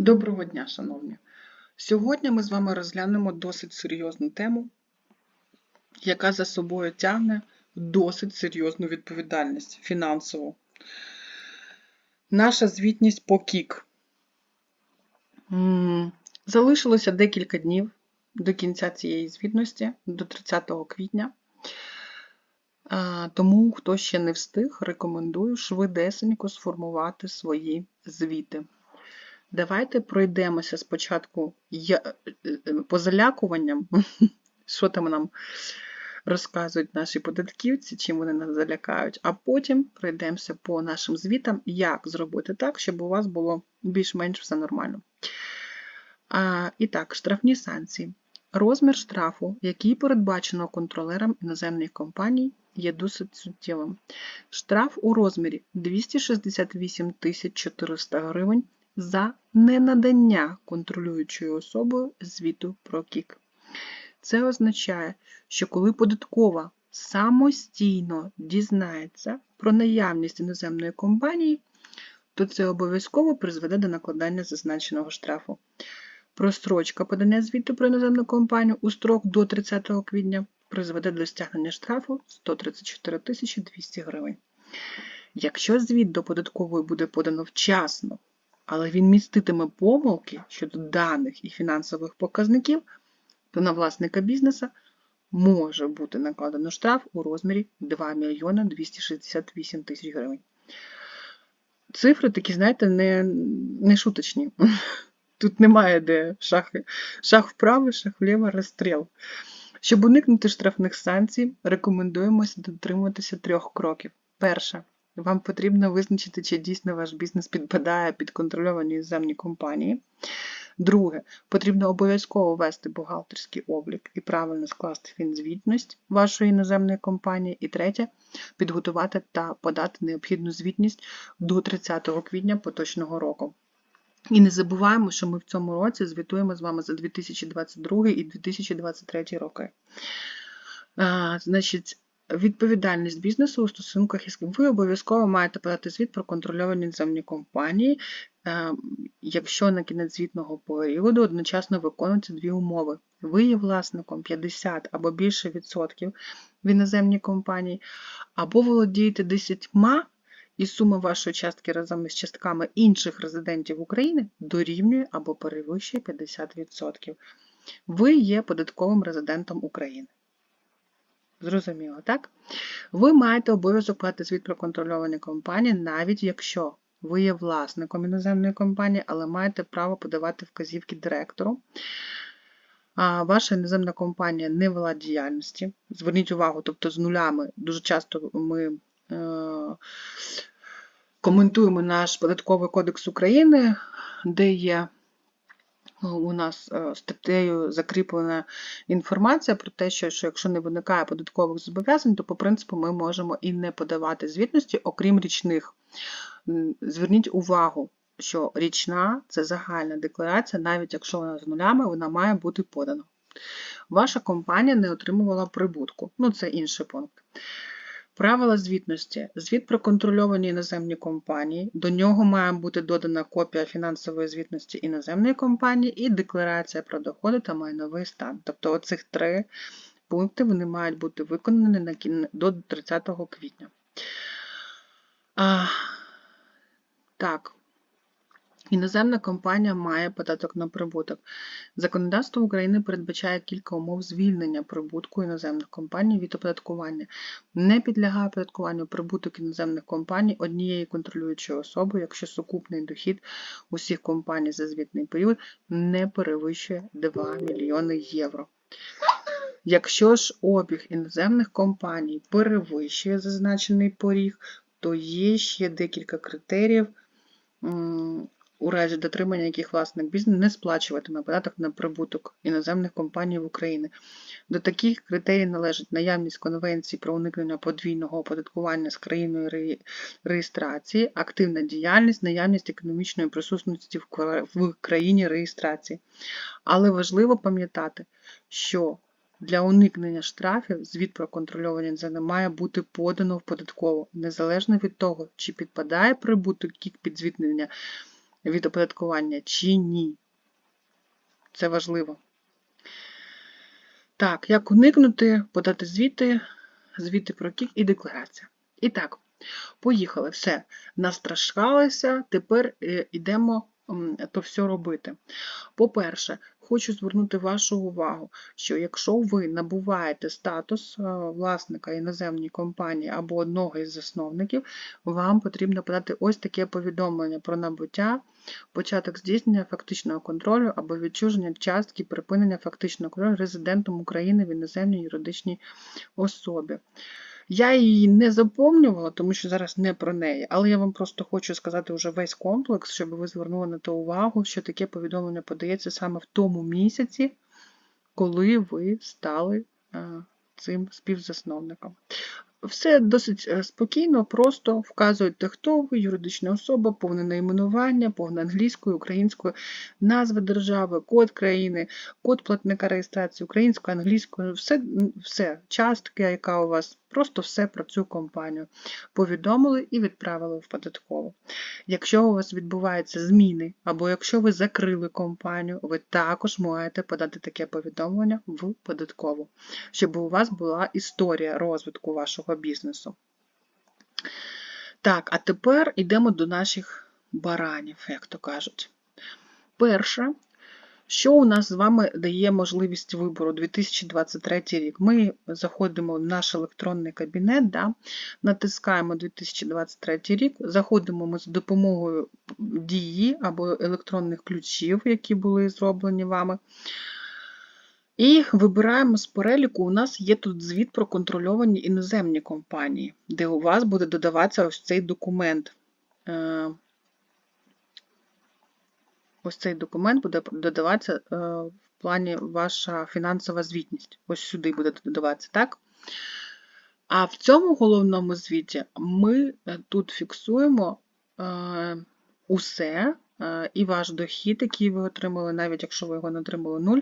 Доброго дня, шановні! Сьогодні ми з вами розглянемо досить серйозну тему, яка за собою тягне досить серйозну відповідальність фінансову. Наша звітність по КІК. Залишилося декілька днів до кінця цієї звітності, до 30 квітня. Тому, хто ще не встиг, рекомендую швидесенько сформувати свої звіти. Давайте пройдемося спочатку я- е, е, по залякуванням, що там нам розказують наші податківці, чим вони нас залякають, а потім пройдемося по нашим звітам, як зробити так, щоб у вас було більш-менш все нормально. А, І так, штрафні санкції. Розмір штрафу, який передбачено контролерам іноземних компаній, є досить суттєвим. Штраф у розмірі 268 400 гривень за ненадання контролюючою особою звіту про КІК. Це означає, що коли податкова самостійно дізнається про наявність іноземної компанії, то це обов'язково призведе до накладання зазначеного штрафу. Прострочка подання звіту про іноземну компанію у строк до 30 квітня призведе до стягнення штрафу 134 200 гривень. Якщо звіт до податкової буде подано вчасно, але він міститиме помилки щодо даних і фінансових показників, то на власника бізнеса може бути накладено штраф у розмірі 2 мільйони 268 тисяч гривень. Цифри такі, знаєте, не, не шуточні. Тут немає де шах, шах вправо, шах вліво, розстріл. Щоб уникнути штрафних санкцій, рекомендуємося дотримуватися трьох кроків. Перше. Вам потрібно визначити, чи дійсно ваш бізнес підпадає під контрольовані іноземні компанії. Друге, потрібно обов'язково ввести бухгалтерський облік і правильно скласти фінзвітність вашої іноземної компанії. І третє, підготувати та подати необхідну звітність до 30 квітня поточного року. І не забуваємо, що ми в цьому році звітуємо з вами за 2022 і 2023 роки. Значить, відповідальність бізнесу у стосунках із ви обов'язково маєте подати звіт про контрольовані іноземні компанії, якщо на кінець звітного періоду одночасно виконуються дві умови. Ви є власником 50 або більше відсотків в іноземній компанії, або володієте 10 і сума вашої частки разом із частками інших резидентів України дорівнює або перевищує 50%. Ви є податковим резидентом України. Зрозуміло, так? Ви маєте обов'язок платити звіт про контрольовані компанії, навіть якщо ви є власником іноземної компанії, але маєте право подавати вказівки директору. А Ваша іноземна компанія не вела діяльності. Зверніть увагу, тобто з нулями дуже часто ми Е, коментуємо наш податковий кодекс України, де є у нас е, статтею закріплена інформація про те, що, що якщо не виникає податкових зобов'язань, то по принципу ми можемо і не подавати звітності, окрім річних. Зверніть увагу, що річна це загальна декларація, навіть якщо вона з нулями, вона має бути подана. Ваша компанія не отримувала прибутку. Ну, це інший пункт. Правила звітності. Звіт про контрольовані іноземні компанії. До нього має бути додана копія фінансової звітності іноземної компанії і декларація про доходи та майновий стан. Тобто оцих три пункти вони мають бути виконані до 30 квітня. А, Так, Іноземна компанія має податок на прибуток. Законодавство України передбачає кілька умов звільнення прибутку іноземних компаній від оподаткування. Не підлягає оподаткуванню прибуток іноземних компаній однієї контролюючої особи, якщо сукупний дохід усіх компаній за звітний період не перевищує 2 мільйони євро. Якщо ж обіг іноземних компаній перевищує зазначений поріг, то є ще декілька критеріїв у разі дотримання яких власник бізнесу не сплачуватиме податок на прибуток іноземних компаній в Україні. До таких критерій належить наявність конвенції про уникнення подвійного оподаткування з країною реєстрації, активна діяльність, наявність економічної присутності в країні реєстрації. Але важливо пам'ятати, що для уникнення штрафів звіт про контрольовані іноземні має бути подано в податкову, незалежно від того, чи підпадає прибуток під звітнення від оподаткування чи ні. Це важливо. Так, як уникнути, подати звіти, звіти про кік і декларація. І так, поїхали, все. настрашкалися, тепер йдемо то все робити. По-перше, хочу звернути вашу увагу, що якщо ви набуваєте статус е, власника іноземної компанії або одного із засновників, вам потрібно подати ось таке повідомлення про набуття, початок здійснення фактичного контролю або відчуження частки припинення фактичного контролю резидентом України в іноземній юридичній особі. Я її не заповнювала, тому що зараз не про неї, але я вам просто хочу сказати вже весь комплекс, щоб ви звернули на те увагу, що таке повідомлення подається саме в тому місяці, коли ви стали цим співзасновником. Все досить е, спокійно, просто вказуєте, хто ви, юридична особа, повне найменування, повне англійською, українською, назва держави, код країни, код платника реєстрації українською, англійською, все, все, частки, яка у вас, просто все про цю компанію. Повідомили і відправили в податкову. Якщо у вас відбуваються зміни, або якщо ви закрили компанію, ви також маєте подати таке повідомлення в податкову, щоб у вас була історія розвитку вашого вашого бізнесу. Так, а тепер йдемо до наших баранів, як то кажуть. Перше, що у нас з вами дає можливість вибору 2023 рік? Ми заходимо в наш електронний кабінет, да, натискаємо 2023 рік, заходимо ми з допомогою дії або електронних ключів, які були зроблені вами. І вибираємо з переліку, у нас є тут звіт про контрольовані іноземні компанії, де у вас буде додаватися ось цей документ. Е, ось цей документ буде додаватися е, в плані ваша фінансова звітність. Ось сюди буде додаватися, так? А в цьому головному звіті ми е, тут фіксуємо усе, і ваш дохід, який ви отримали, навіть якщо ви його не отримали нуль,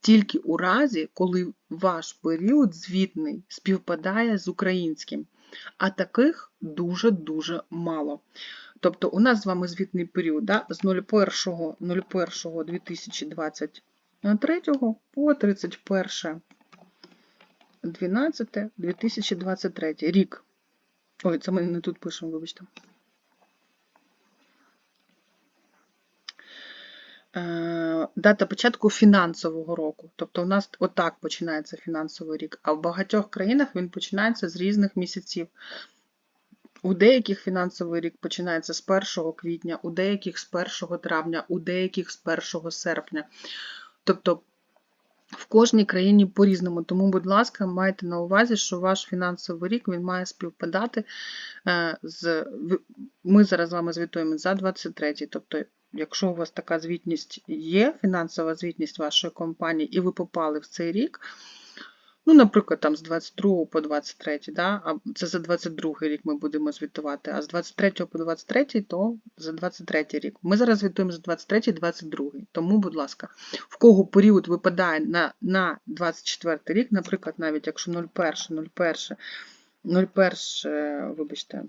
тільки у разі, коли ваш період звітний співпадає з українським. А таких дуже-дуже мало. Тобто, у нас з вами звітний період да, з 01.01.2023 по 31. 12 2023 рік. Ой, це ми не тут пишемо, вибачте. Дата початку фінансового року. Тобто у нас отак починається фінансовий рік, а в багатьох країнах він починається з різних місяців. У деяких фінансовий рік починається з 1 квітня, у деяких з 1 травня, у деяких з 1 серпня. Тобто в кожній країні по-різному. Тому, будь ласка, майте на увазі, що ваш фінансовий рік він має співпадати е, з. Ми зараз з вами звітуємо за 23 тобто Якщо у вас така звітність є, фінансова звітність вашої компанії, і ви попали в цей рік, ну, наприклад, там з 22 по 23, да, а це за 22 рік ми будемо звітувати, а з 23 по 23, то за 23 рік. Ми зараз звітуємо за 23-22. Тому, будь ласка, в кого період випадає на на 24 рік, наприклад, навіть якщо 01, 01, 01, вибачте.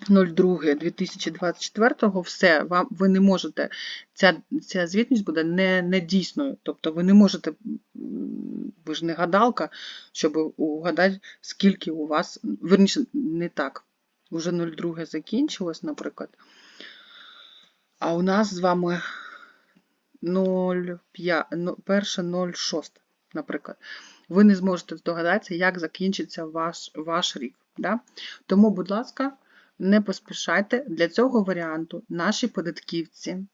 02.2024 все, вам, ви не можете, ця ця звітність буде не, не дійсною. Тобто ви не можете, ви ж не гадалка, щоб угадати, скільки у вас, верніше, не так. Уже 02 закінчилось, наприклад. А у нас з вами 0,1,06, наприклад. Ви не зможете здогадатися, як закінчиться ваш ваш рік. Да? Тому, будь ласка, не поспішайте, для цього варіанту наші податківці,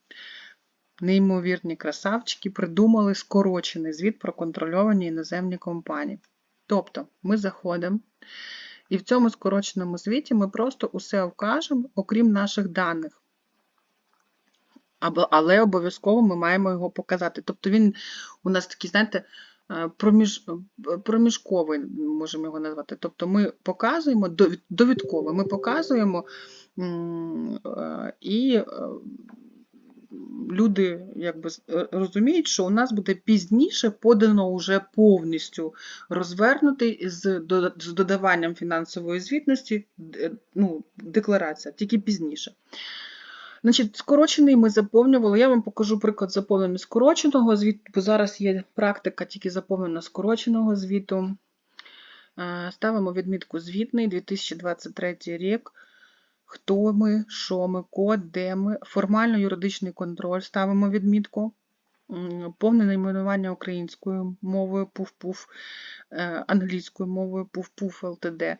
неймовірні красавчики, придумали скорочений звіт про контрольовані іноземні компанії. Тобто ми заходимо, і в цьому скороченому звіті ми просто усе вкажемо, окрім наших даних. Але обов'язково ми маємо його показати. Тобто він у нас такий, знаєте, проміж, е, проміжковий, можемо його назвати. Тобто ми показуємо довідково, ми показуємо е, і люди якби розуміють, що у нас буде пізніше подано вже повністю розвернутий з додаванням фінансової звітності ну, декларація, тільки пізніше. Значить, скорочений ми заповнювали. Я вам покажу приклад заповнення скороченого звіту, бо зараз є практика тільки заповнення скороченого звіту. Е, Ставимо відмітку звітний 2023 рік. Хто ми, що ми, код, де ми, формально-юридичний контроль. Ставимо відмітку. Повне найменування українською мовою пуф-пуф, е, англійською мовою пуф-пуф ЛТД. Е,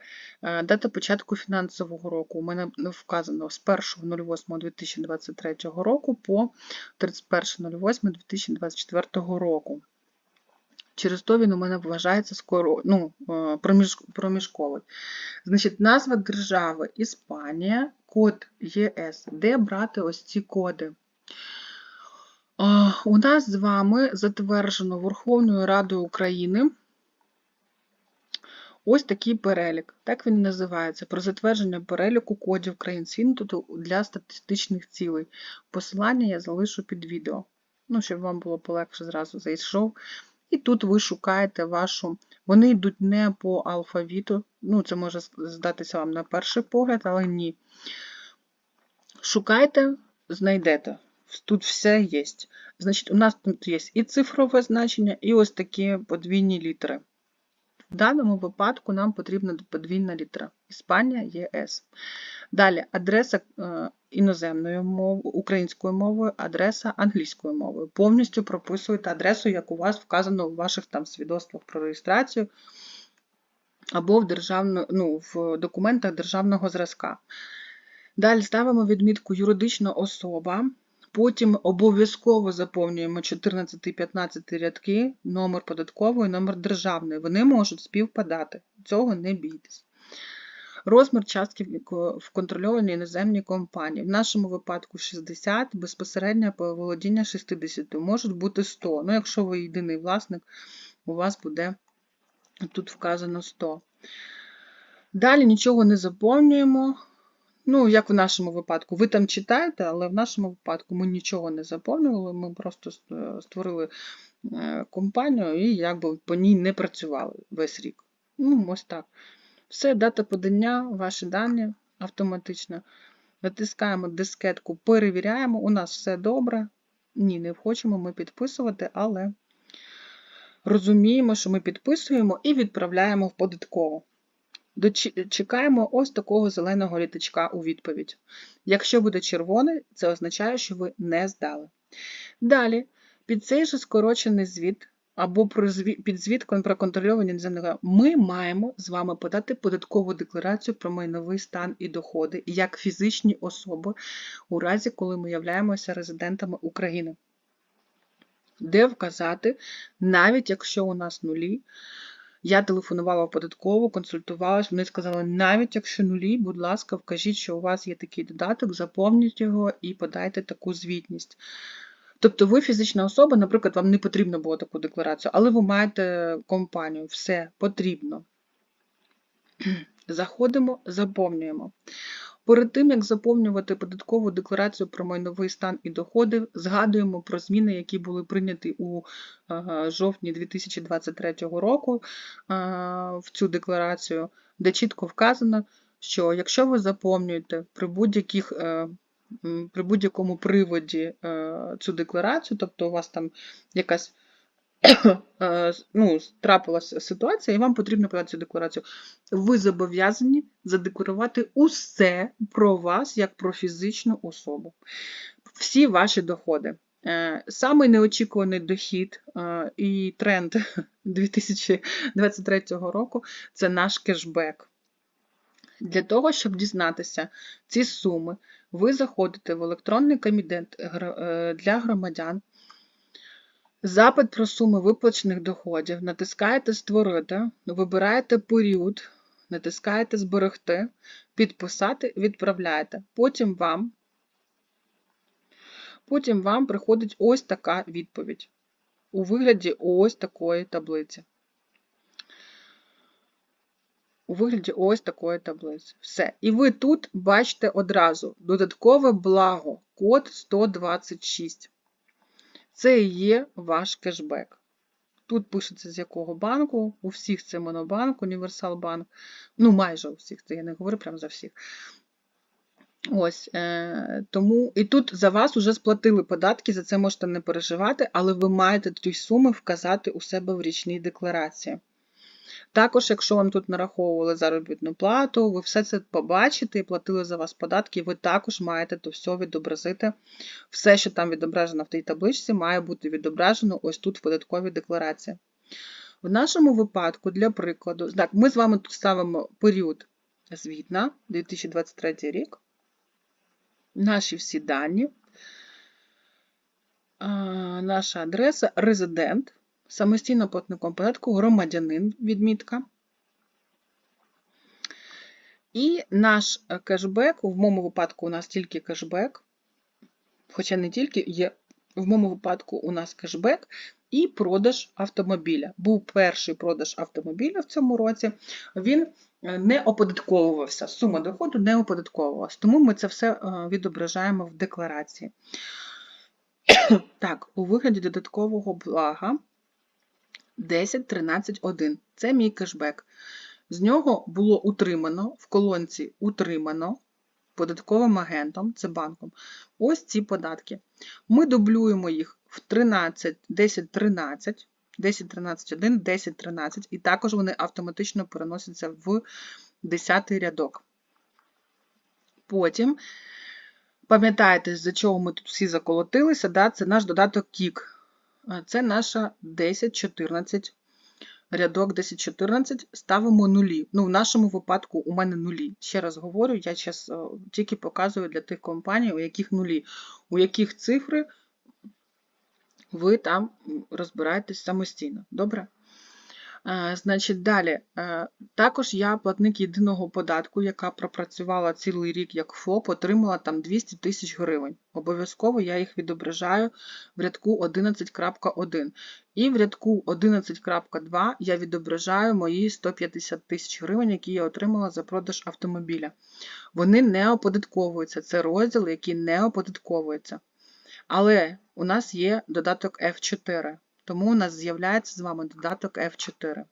Дата початку фінансового року у мене вказано з 1.08.2023 року по 31.08.2024 року. Через то він у мене вважається скоро, ну, е, проміжковий. Значить, назва держави Іспанія, код ЄС. Де брати ось ці коди? У нас з вами затверджено Верховною Радою України ось такий перелік. Так він і називається про затвердження переліку кодів країн світу для статистичних цілей. Посилання я залишу під відео. Ну, щоб вам було полегше, зразу зайшов. І тут ви шукаєте вашу. Вони йдуть не по алфавіту. Ну, це може здатися вам на перший погляд, але ні. Шукайте, знайдете. Тут все є. Значить, у нас тут є і цифрове значення, і ось такі подвійні літери. В даному випадку нам потрібна подвійна літера. Іспанія, ЄС. Далі адреса е, іноземною мовою, українською мовою, адреса англійською мовою. Повністю прописуєте адресу, як у вас вказано у ваших там свідоцтвах про реєстрацію або в, державно, ну, в документах державного зразка. Далі ставимо відмітку юридична особа. Потім обов'язково заповнюємо 14-15 рядки, номер податкової, номер державної. Вони можуть співпадати. Цього не бійтесь. Розмір частки в контрольованій іноземній компанії. В нашому випадку 60, безпосередньо володіння 60, можуть бути 100. Ну, якщо ви єдиний власник, у вас буде тут вказано 100. Далі нічого не заповнюємо. Ну, як в нашому випадку, ви там читаєте, але в нашому випадку ми нічого не заповнювали, ми просто створили е, компанію і якби по ній не працювали весь рік. Ну, ось так. Все, дата подання, ваші дані автоматично. Натискаємо дискетку, перевіряємо, у нас все добре. Ні, не хочемо ми підписувати, але розуміємо, що ми підписуємо і відправляємо в податкову. Чекаємо ось такого зеленого літачка у відповідь. Якщо буде червоний, це означає, що ви не здали. Далі, під цей же скорочений звіт або під звітком про контрольовані іноземного, ми маємо з вами подати податкову декларацію про майновий стан і доходи як фізичні особи у разі, коли ми являємося резидентами України. Де вказати, навіть якщо у нас нулі, я телефонувала в податкову, консультувалась, вони сказали, навіть якщо нулі, будь ласка, вкажіть, що у вас є такий додаток, заповніть його і подайте таку звітність. Тобто ви фізична особа, наприклад, вам не потрібно було таку декларацію, але ви маєте компанію, все потрібно. Заходимо, заповнюємо. Перед тим, як заповнювати податкову декларацію про майновий стан і доходи, згадуємо про зміни, які були прийняті у жовтні 2023 року в цю декларацію, де чітко вказано, що якщо ви заповнюєте при будь-яких е, при будь-якому приводі е, цю декларацію, тобто у вас там якась Е, ну, трапилася ситуація, і вам потрібно подати цю декларацію. Ви зобов'язані задекларувати усе про вас як про фізичну особу. Всі ваші доходи. Е, самий неочікуваний дохід е, і тренд 2023 року це наш кешбек. Для того, щоб дізнатися ці суми, ви заходите в електронний комітет для громадян. Запит про суми виплачених доходів. Натискаєте Створити, вибираєте період, натискаєте Зберегти, підписати, відправляєте. Потім вам потім вам приходить ось така відповідь. У вигляді ось такої таблиці. У вигляді ось такої таблиці. Все. І ви тут бачите одразу додаткове благо, код 126. Це і є ваш кешбек. Тут пишеться з якого банку, у всіх це Монобанк, Універсалбанк, ну майже у всіх, це я не говорю прямо за всіх. Ось е, тому і тут за вас вже сплатили податки, за це можете не переживати, але ви маєте ті суми вказати у себе в річній декларації. Також, якщо вам тут нараховували заробітну плату, ви все це побачите і платили за вас податки, ви також маєте то все відобразити. Все, що там відображено в тій табличці, має бути відображено ось тут в податковій декларації. В нашому випадку, для прикладу, так, ми з вами тут ставимо період звітна 2023 рік. Наші всі дані, наша адреса резидент, самостійно платником податку, громадянин, відмітка. І наш е, кешбек, в моєму випадку у нас тільки кешбек, хоча не тільки, є в моєму випадку у нас кешбек і продаж автомобіля. Був перший продаж автомобіля в цьому році, він е, не оподатковувався, сума доходу не оподатковувалась, тому ми це все е, відображаємо в декларації. Так, у вигляді додаткового блага 10.13.1. Це мій кешбек. З нього було утримано в колонці утримано податковим агентом, це банком, ось ці податки. Ми дублюємо їх в 13, 10, 13, 10, 13, 1, 10, 13, і також вони автоматично переносяться в 10 рядок. Потім, пам'ятаєте, з-за чого ми тут всі заколотилися, да? це наш додаток Кік. Це наша 10, 14 рядок 10-14 ставимо нулі. Ну, в нашому випадку у мене нулі. Ще раз говорю, я зараз тільки показую для тих компаній, у яких нулі, у яких цифри ви там розбираєтесь самостійно. Добре? Значить, далі. Е, також я платник єдиного податку, яка пропрацювала цілий рік як ФОП, отримала там 200 тисяч гривень. Обов'язково я їх відображаю в рядку 11.1. І в рядку 11.2 я відображаю мої 150 тисяч гривень, які я отримала за продаж автомобіля. Вони не оподатковуються. Це розділ, який не оподатковується. Але у нас є додаток F4. Тому у нас з'являється з вами додаток F4.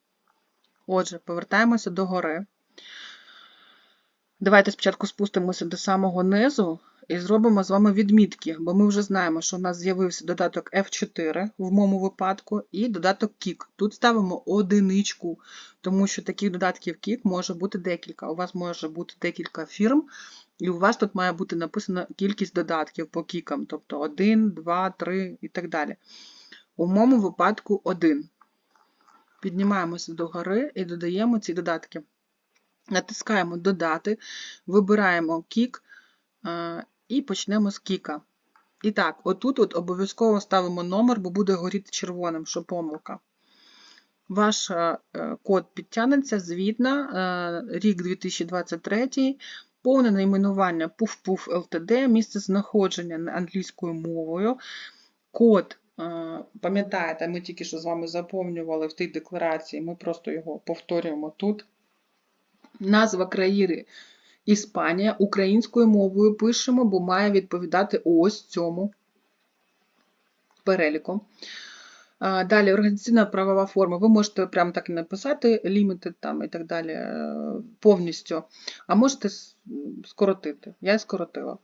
Отже, повертаємося до гори. Давайте спочатку спустимося до самого низу і зробимо з вами відмітки, бо ми вже знаємо, що у нас з'явився додаток F4 в моєму випадку, і додаток Кік. Тут ставимо одиничку, тому що таких додатків Кік може бути декілька. У вас може бути декілька фірм, і у вас тут має бути написана кількість додатків по кікам, тобто 1, 2, 3 і так далі. У моєму випадку 1. Піднімаємося до гори і додаємо ці додатки. Натискаємо Додати, вибираємо кік і почнемо з кіка. І так, отут от обов'язково ставимо номер, бо буде горіти червоним, що помилка. Ваш е, код підтягнеться, звітна, е, рік 2023, повне найменування PUF-PUF LTD, місце знаходження англійською мовою, код Пам'ятаєте, ми тільки що з вами заповнювали в тій декларації, ми просто його повторюємо тут. Назва країни Іспанія українською мовою пишемо, бо має відповідати ось цьому переліку. Далі організаційна правова форма. Ви можете прямо так і написати, limited там і так далі е, повністю, а можете скоротити. Я скоротила.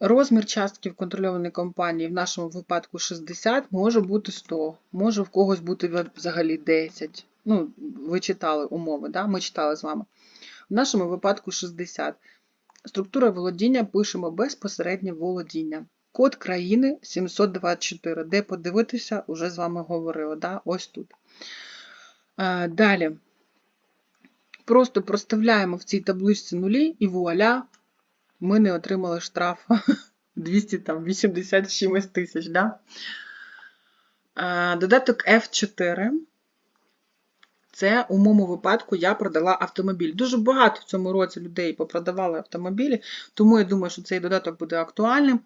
Розмір частки в контрольованій компанії в нашому випадку 60, може бути 100, може в когось бути взагалі 10. Ну, ви читали умови, да? ми читали з вами. В нашому випадку 60. Структура володіння пишемо безпосереднє володіння. Код країни 724, де подивитися, вже з вами говорили. да? Ось тут. Е, далі. Просто проставляємо в цій табличці нулі і вуаля, ми не отримали штраф 280 чимось тисяч. Да? Додаток F4. Це у моєму випадку я продала автомобіль. Дуже багато в цьому році людей попродавали автомобілі, тому я думаю, що цей додаток буде актуальним.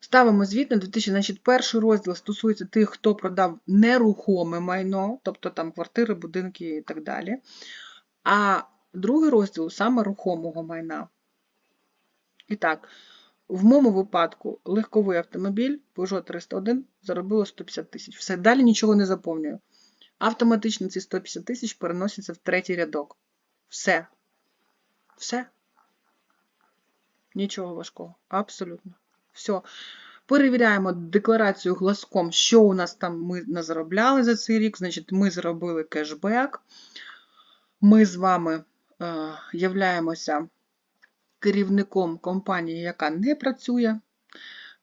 Ставимо звіт на 2000, значить, перший розділ стосується тих, хто продав нерухоме майно, тобто там квартири, будинки і так далі. А другий розділ саме рухомого майна. І так, в моєму випадку легковий автомобіль Peugeot 301 заробило 150 тисяч. Все, далі нічого не заповнюю. Автоматично ці 150 тисяч переносяться в третій рядок. Все. Все. Нічого важкого. Абсолютно. Все. Перевіряємо декларацію глазком, що у нас там ми назаробляли за цей рік. Значить, ми зробили кешбек. Ми з вами е, являємося керівником компанії, яка не працює,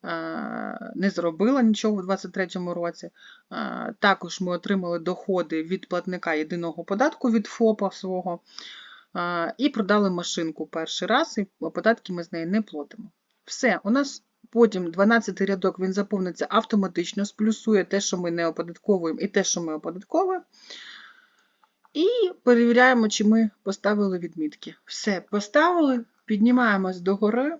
е, не зробила нічого у 2023 році. Е, Також ми отримали доходи від платника єдиного податку від ФОПа свого е, і продали машинку перший раз, і податки ми з неї не платимо. Все, у нас потім 12 рядок він заповниться автоматично, сплюсує те, що ми не оподатковуємо, і те, що ми оподатковуємо. І перевіряємо, чи ми поставили відмітки. Все, поставили, піднімаємось догори,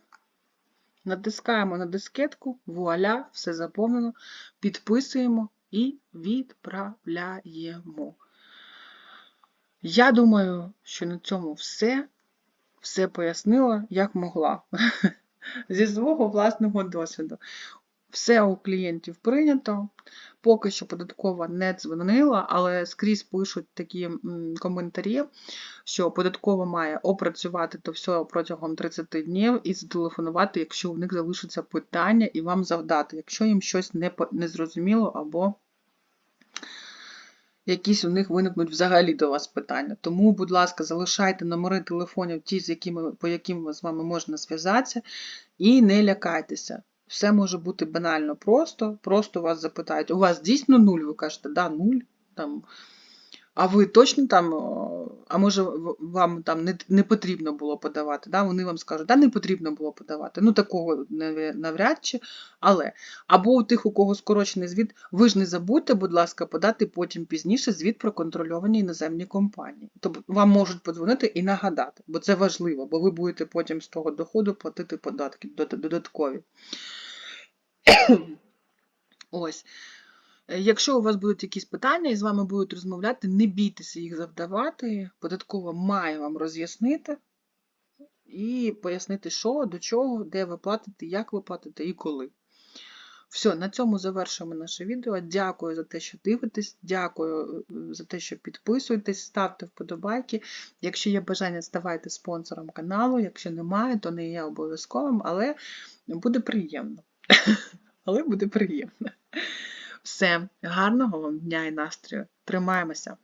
натискаємо на дискетку, вуаля, все заповнено, підписуємо і відправляємо. Я думаю, що на цьому все. Все пояснила, як могла. Зі свого власного досвіду. Все у клієнтів прийнято. Поки що податкова не дзвонила, але скрізь пишуть такі коментарі, що податкова має опрацювати то все протягом 30 днів і зателефонувати, якщо у них залишаться питання, і вам завдати, якщо їм щось не, не зрозуміло або якісь у них виникнуть взагалі до вас питання. Тому, будь ласка, залишайте номери телефонів, ті, з якими, по яким з вами можна зв'язатися, і не лякайтеся. Все може бути банально просто. Просто вас запитають, у вас дійсно нуль? Ви кажете, да, нуль. Там, а ви точно там, а може вам там не, не потрібно було подавати? Да? Вони вам скажуть, да, не потрібно було подавати. Ну, такого навряд чи. Але, або у тих, у кого скорочений звіт, ви ж не забудьте, будь ласка, подати потім пізніше звіт про контрольовані іноземні компанії. Тобто вам можуть подзвонити і нагадати, бо це важливо, бо ви будете потім з того доходу платити податки додаткові. Ось. Е, Якщо у вас будуть якісь питання і з вами будуть розмовляти, не бійтеся їх завдавати. Податкова має вам роз'яснити і пояснити, що, до чого, де ви платите, як ви платите і коли. Все, на цьому завершуємо наше відео. Дякую за те, що дивитесь, дякую е, за те, що підписуєтесь, ставте вподобайки. Якщо є бажання, ставайте спонсором каналу. Якщо немає, то не є обов'язковим, але буде приємно. Але буде приємно. Все, гарного вам дня і настрою. Тримаємося!